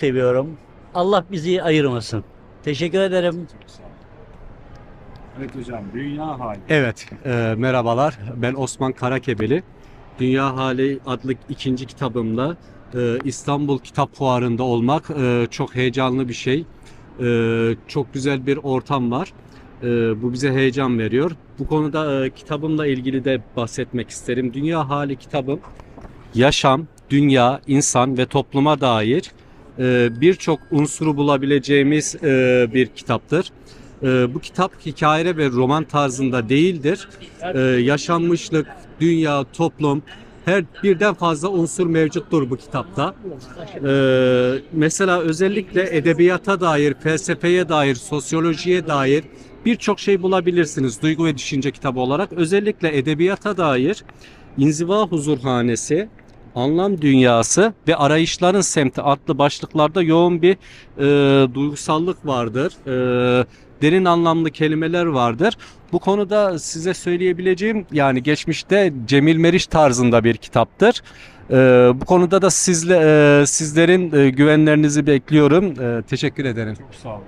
seviyorum. Allah bizi ayırmasın. Teşekkür ederim. Evet hocam, dünya hali. Evet, e, merhabalar. Ben Osman Karakebeli. Dünya Hali adlı ikinci kitabımla e, İstanbul Kitap Fuarı'nda olmak e, çok heyecanlı bir şey. E, çok güzel bir ortam var. E, bu bize heyecan veriyor. Bu konuda e, kitabımla ilgili de bahsetmek isterim. Dünya Hali kitabım yaşam, dünya, insan ve topluma dair birçok unsuru bulabileceğimiz e, bir kitaptır. E, bu kitap hikaye ve roman tarzında değildir. E, yaşanmışlık, dünya, toplum her birden fazla unsur mevcuttur bu kitapta. E, mesela özellikle edebiyata dair, felsefeye dair, sosyolojiye dair birçok şey bulabilirsiniz duygu ve düşünce kitabı olarak. Özellikle edebiyata dair İnziva Huzurhanesi, Anlam Dünyası ve Arayışların Semti adlı başlıklarda yoğun bir e, duygusallık vardır. E, derin anlamlı kelimeler vardır. Bu konuda size söyleyebileceğim yani geçmişte Cemil Meriç tarzında bir kitaptır. E, bu konuda da sizle e, sizlerin e, güvenlerinizi bekliyorum. E, teşekkür ederim. Çok sağ olun.